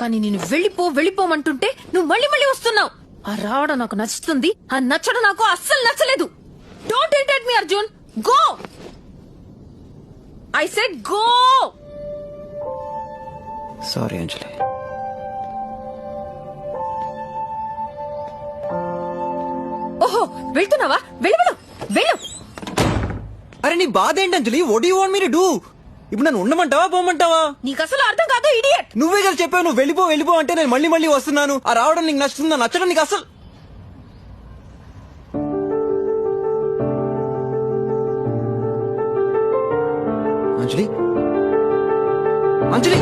కానీ నేను వెళ్ళిపో వెళ్ళిపోమంటుంటే నువ్వు మళ్ళీ మళ్ళీ వస్తున్నావు. ఆ రావడం నాకు నచ్చుతుంది ఆ నచ్చడం నాకు అస్సలు నచ్చలేదు. Don't irritate me Arjun go I said go sorry Anjali ఓహో వెళ్తున్నావా? వెళ్ళు వెళ్ళు వెళ్ళు. అరే నీ బాధ ఏంటి Anjali? What you want me do ఇప్పుడు నన్ను ఉండమంటావా పోమంటావా? నీకు అసలు అర్థం కాదు ఇడియట్ నువ్వే కదా చెప్పావు నువ్వు వెళ్ళిపో వెళ్ళిపో అంటే నేను మళ్ళీ మళ్ళీ వస్తున్నాను. ఆ రావడం నీకు నచ్చుతుందా? నచ్చడం నీకు అసలు అంజలి? అంజలి?